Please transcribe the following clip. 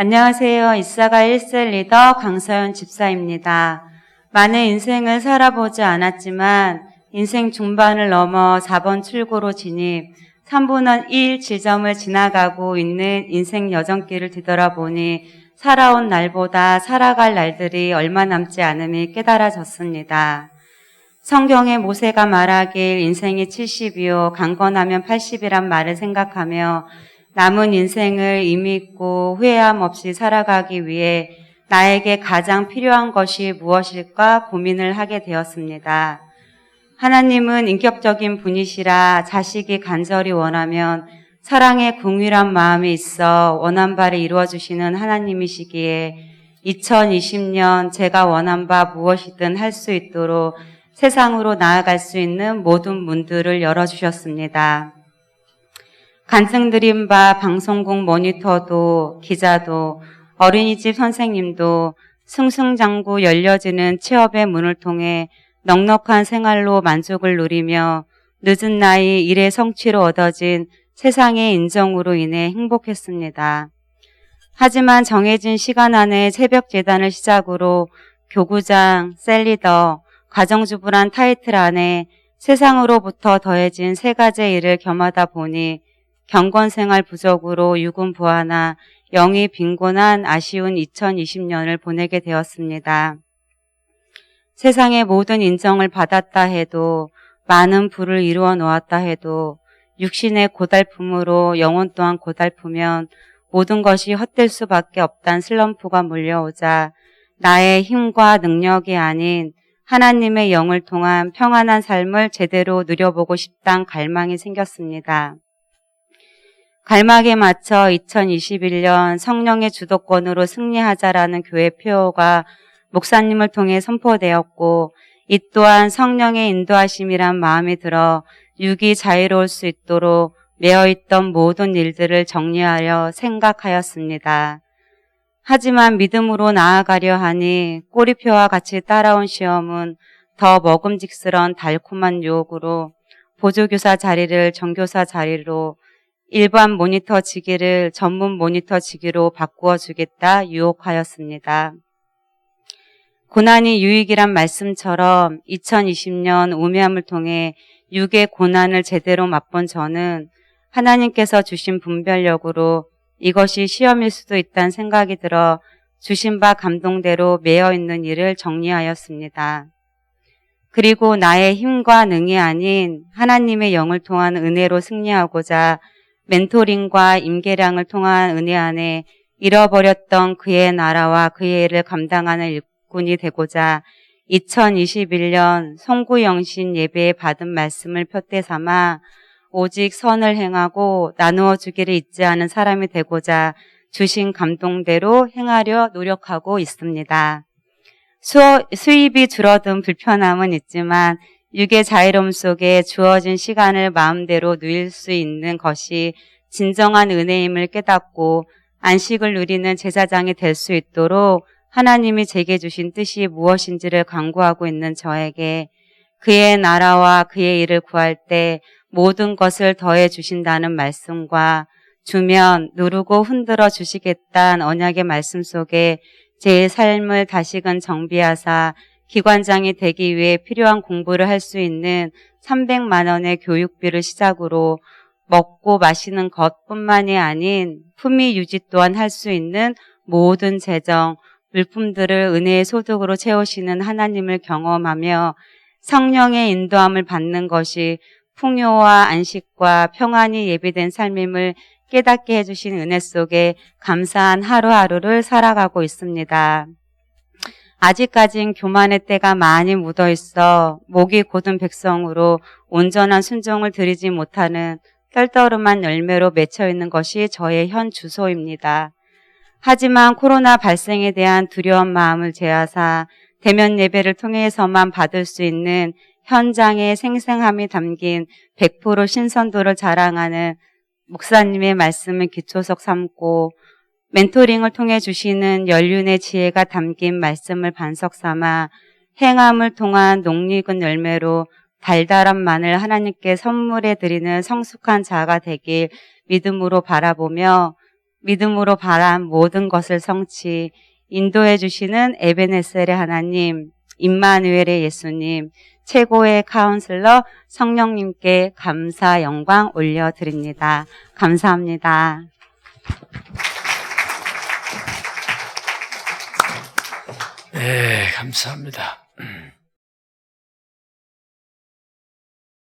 안녕하세요. 이사가 1셀 리더 강서연 집사입니다. 많은 인생을 살아보지 않았지만 인생 중반을 넘어 4번 출구로 진입, 3분의 1 지점을 지나가고 있는 인생 여정길을 뒤돌아보니 살아온 날보다 살아갈 날들이 얼마 남지 않음이 깨달아졌습니다. 성경의 모세가 말하길 인생이 70이요 강건하면 80이란 말을 생각하며 남은 인생을 의미 있고 후회함 없이 살아가기 위해 나에게 가장 필요한 것이 무엇일까 고민을 하게 되었습니다. 하나님은 인격적인 분이시라 자식이 간절히 원하면 사랑의 궁밀한 마음이 있어 원한 바를 이루어 주시는 하나님이시기에 2020년 제가 원한 바 무엇이든 할 수 있도록 세상으로 나아갈 수 있는 모든 문들을 열어주셨습니다. 간증드린 바 방송국 모니터도 기자도 어린이집 선생님도 승승장구 열려지는 취업의 문을 통해 넉넉한 생활로 만족을 누리며 늦은 나이 일의 성취로 얻어진 세상의 인정으로 인해 행복했습니다. 하지만 정해진 시간 안에 새벽 재단을 시작으로 교구장, 셀리더, 가정주부란 타이틀 안에 세상으로부터 더해진 세 가지 일을 겸하다 보니 경건생활 부족으로 유군 부하나 영이 빈곤한 아쉬운 2020년을 보내게 되었습니다. 세상의 모든 인정을 받았다 해도 많은 부를 이루어 놓았다 해도 육신의 고달픔으로 영혼 또한 고달프면 모든 것이 헛될 수밖에 없단 슬럼프가 몰려오자 나의 힘과 능력이 아닌 하나님의 영을 통한 평안한 삶을 제대로 누려보고 싶단 갈망이 생겼습니다. 갈막에 맞춰 2021년 성령의 주도권으로 승리하자라는 교회 표어가 목사님을 통해 선포되었고 이 또한 성령의 인도하심이란 마음이 들어 육이 자유로울 수 있도록 매어있던 모든 일들을 정리하려 생각하였습니다. 하지만 믿음으로 나아가려 하니 꼬리표와 같이 따라온 시험은 더 먹음직스러운 달콤한 유혹으로 보조교사 자리를 정교사 자리로 일반 모니터 직위를 전문 모니터 직위로 바꾸어 주겠다 유혹하였습니다. 고난이 유익이란 말씀처럼 2020년 우매함을 통해 육의 고난을 제대로 맛본 저는 하나님께서 주신 분별력으로 이것이 시험일 수도 있다는 생각이 들어 주신 바 감동대로 매여 있는 일을 정리하였습니다. 그리고 나의 힘과 능이 아닌 하나님의 영을 통한 은혜로 승리하고자 멘토링과 임계량을 통한 은혜 안에 잃어버렸던 그의 나라와 그의 일을 감당하는 일꾼이 되고자 2021년 송구영신 예배에 받은 말씀을 표대 삼아 오직 선을 행하고 나누어 주기를 잊지 않은 사람이 되고자 주신 감동대로 행하려 노력하고 있습니다. 수입이 줄어든 불편함은 있지만 육의 자유로움 속에 주어진 시간을 마음대로 누릴 수 있는 것이 진정한 은혜임을 깨닫고 안식을 누리는 제사장이 될 수 있도록 하나님이 제게 주신 뜻이 무엇인지를 강구하고 있는 저에게 그의 나라와 그의 일을 구할 때 모든 것을 더해 주신다는 말씀과 주면 누르고 흔들어 주시겠다는 언약의 말씀 속에 제 삶을 다시금 정비하사 기관장이 되기 위해 필요한 공부를 할 수 있는 300만 원의 교육비를 시작으로 먹고 마시는 것뿐만이 아닌 품위 유지 또한 할 수 있는 모든 재정, 물품들을 은혜의 소득으로 채우시는 하나님을 경험하며 성령의 인도함을 받는 것이 풍요와 안식과 평안이 예비된 삶임을 깨닫게 해주신 은혜 속에 감사한 하루하루를 살아가고 있습니다. 아직까진 교만의 때가 많이 묻어 있어 목이 곧은 백성으로 온전한 순종을 드리지 못하는 떨떠름한 열매로 맺혀 있는 것이 저의 현 주소입니다. 하지만 코로나 발생에 대한 두려운 마음을 제하사 대면 예배를 통해서만 받을 수 있는 현장의 생생함이 담긴 100% 신선도를 자랑하는 목사님의 말씀을 기초석 삼고 멘토링을 통해 주시는 연륜의 지혜가 담긴 말씀을 반석 삼아 행함을 통한 농익은 열매로 달달한 마늘 하나님께 선물해 드리는 성숙한 자가 되길 믿음으로 바라보며 믿음으로 바란 모든 것을 성취, 인도해 주시는 에베네셀의 하나님, 임마누엘의 예수님, 최고의 카운슬러 성령님께 감사 영광 올려 드립니다. 감사합니다. 네, 감사합니다.